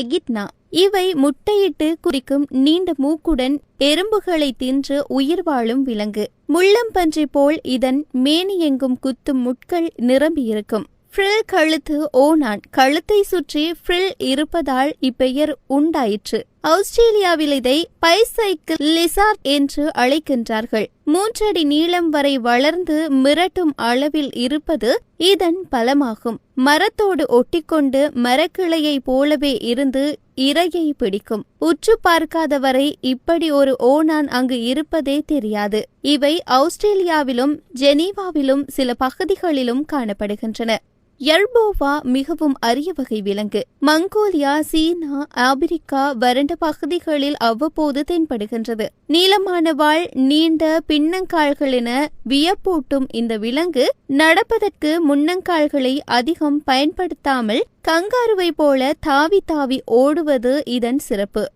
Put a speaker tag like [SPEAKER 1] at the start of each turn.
[SPEAKER 1] எகிட்னா இவை முட்டையிட்டு குறிக்கும் நீண்ட மூக்குடன் எறும்புகளை தின்று உயிர் வாழும் விலங்கு. முள்ளம்பன்றி போல் இதன் மேனியெங்கும் குத்தும் முட்கள் நிரம்பியிருக்கும் ஃப்ரில் கழுத்து ஓனான் கழுத்தை சுற்றி ஃப்ரில் இருப்பதால் இப்பெயர் உண்டாயிற்று. ஆஸ்திரேலியாவில் இதை பைசைக்கிள் லிசார்ட் என்று அழைக்கின்றார்கள். மூன்றடி நீளம் வரை வளர்ந்து மிரட்டும் அளவில் இருப்பது இதன் பலமாகும். மரத்தோடு ஒட்டிக்கொண்டு மரக்கிளையைப் போலவே இருந்து இரையை பிடிக்கும். உற்று பார்க்காதவரை இப்படி ஒரு ஓனான் அங்கு இருப்பதே தெரியாது. இவை ஆஸ்திரேலியாவிலும் ஜெனீவாவிலும் சில பகுதிகளிலும் காணப்படுகின்றன. எல்போவா மிகவும் அரிய வகை விலங்கு. மங்கோலியா சீனா ஆப்பிரிக்கா வறண்ட பகுதிகளில் அவ்வப்போது தென்படுகின்றது. நீளமான வாள் நீண்ட பின்னங்கால்கள் என வியப்பூட்டும் இந்த விலங்கு நடப்பதற்கு முன்னங்கால்களை அதிகம் பயன்படுத்தாமல் கங்காருவை போல தாவி தாவி ஓடுவது இதன் சிறப்பு.